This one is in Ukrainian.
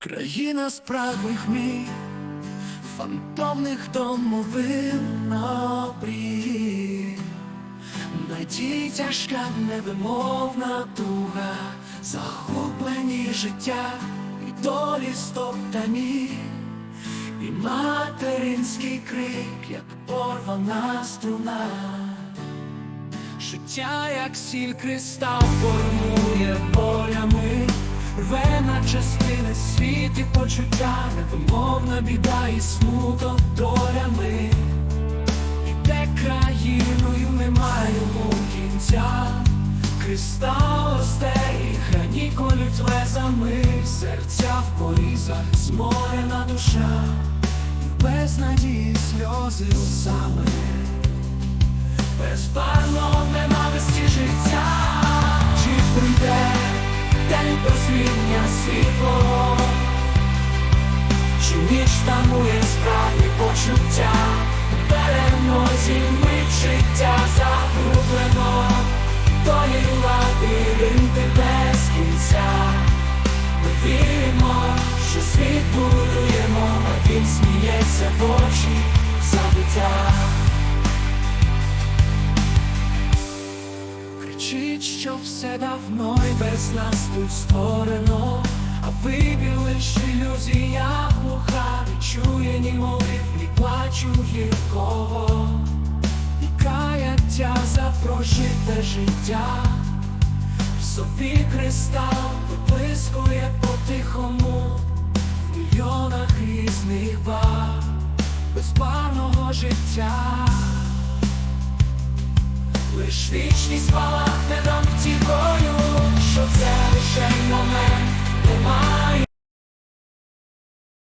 Країна спраглих мій, фантомних домовин обрій. Надій тяжка невимовна туга, захоплені життя і долі стоптані, і материнський крик, як порвана струна. Життя, як сіль кристал, формує полями, рве на частини світ і почуття, невимовна біда і смуток долями. Іде країною, немає кінця, кристал росте і храні колють лезами, серця в порізах, зморена душа, і в безнадії сльози усами. Безпарно просвітня світло, чи ніч тамує справні почуття, перемозі мить життя загублено, долею лабіринти без кінця. Ми віримо, що світ будуємо, а він сміється в очі забиття. Кричить, що все давно і без нас тут створено, а вибір лиш ілюзія глуха, не чує ні молитв, ні плачу гіркого, і каяття за прожите життя, в собі кристал виблискує по-тихому, в мільйонах різних бар безбарного життя. Лиш вічність спалахне нам